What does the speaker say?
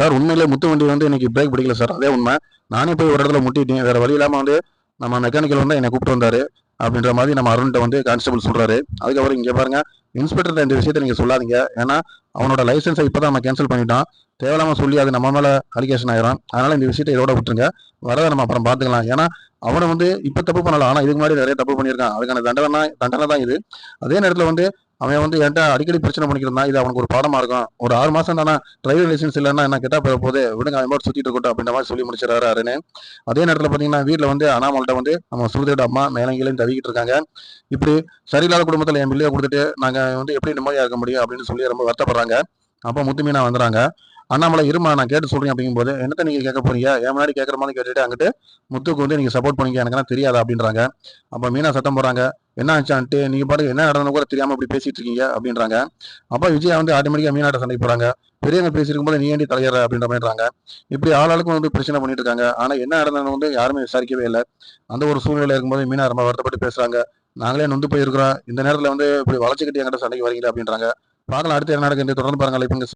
Sir உண்மையிலே முத்து வண்டி வந்து எனக்கு பிரேக் பிடிக்கல சார். அதே உண்மை. நானே போய் ஒரு இடத்துல முட்டிட்டேன். வேறு வழி இல்லாமல் வந்து நம்ம மெக்கானிக்கல் வந்து என்னை கூப்பிட்டு வந்தாரு. அப்படின்ற மாதிரி நம்ம அருண்கிட்ட வந்து கான்ஸ்டபிள் சொல்கிறாரு அதுக்கப்புறம் இங்கே பாருங்க இன்ஸ்பெக்டர் இந்த விஷயத்தை நீங்கள் சொல்லாதீங்க. ஏன்னா அவனோட லைசன்ஸை இப்பதான் நம்ம கேன்சல் பண்ணிட்டான். தேவையில்லாமல் சொல்லி அது நம்ம மேலே அலிகேஷன் ஆயிரும். அதனால் இந்த விஷயத்தை இதோட விட்டுருங்க. வரதை நம்ம அப்புறம் பார்த்துக்கலாம். ஏன்னா அவனை வந்து இப்போ தப்பு பண்ணலாம். ஆனால் இதுக்கு முன்னாடி நிறைய தப்பு பண்ணியிருக்கான். அதுக்கான தண்டனை தண்டனை தான் இது. அதே நேரத்தில் வந்து அவன் வந்து என்கிட்ட அடிக்கடி பிரச்சனை பண்ணிக்கிறான் இது அவனுக்கு ஒரு பாடமா இருக்கும். ஒரு ஆறு மாசம் தானே டிரைவிங் லைசன்ஸ் இல்லைன்னா என்ன கேட்டால் போய் போகுது விடுங்க அவன் மாதிரி சுத்திட்டு இருக்கட்டும் அப்படின்ற மாதிரி சொல்லி முடிச்சிடறாரு அருண். அதே நேரத்தில் பாத்தீங்கன்னா வீட்டுல வந்து அண்ணாமல்கிட்ட வந்து நம்ம சுருதியோட அம்மா மேலங்கிலையும் தவிக்கிட்டு இருக்காங்க. இப்படி சரியில்லாத குடும்பத்துல என் பிள்ளைய கொடுத்துட்டு நாங்க வந்து எப்படி நிம்மதியா இருக்க முடியும்? அப்படின்னு சொல்லி ரொம்ப வருத்தப்படுறாங்க. அப்போ முத்துமீனா வந்துறாங்க அண்ணாமலை இருமா நான் கேட்டு சொல்றேன் அப்படிங்கும்போது என்னத்த நீங்க கேட்க போறீங்க? என் முன்னாடி கேட்கற மாதிரி கேட்டுட்டு அங்கிட்டு முத்துக்கு வந்து நீங்க சப்போர்ட் பண்ணீங்க எனக்கு தெரியாதா? அப்படின்றாங்க. அப்ப மீனா சத்தம் போறாங்க என்ன ஆச்சான்ட்டு நீங்க பாட்டுக்கு என்ன நடந்தது கூட தெரியாமல் இப்படி பேசிட்டு இருக்கீங்க அப்படின்றாங்க. அப்பா விஜயா வந்து ஆட்டோமேட்டிக்காக மீனாட்ட சண்டைக்கு போகிறாங்க பெரியவங்க பேசியிருக்கும் போது நீ ஏண்டி தலையிற? அப்படின்ற மாதிரிறாங்க இப்படி ஆளாளுக்கும் வந்து பிரச்சனை பண்ணிட்டு இருக்காங்க. ஆனால் என்ன நடந்ததுன்னு வந்து யாருமே விசாரிக்கவே இல்லை. அந்த ஒரு சூழ்நிலை இருக்கும்போது மீனா ரொம்ப வருத்தப்பட்டு பேசுகிறாங்க நாங்களே நொந்து போயிருக்கிறோம். இந்த நேரத்தில் வந்து இப்படி வளர்ச்சிக்கிட்டு என்கிட்ட சண்டைக்கு வரீங்களா? அப்படின்றாங்க. பார்க்கலாம் அடுத்து என்ன நடக்குது தொடர்ந்து பாருங்க இப்போ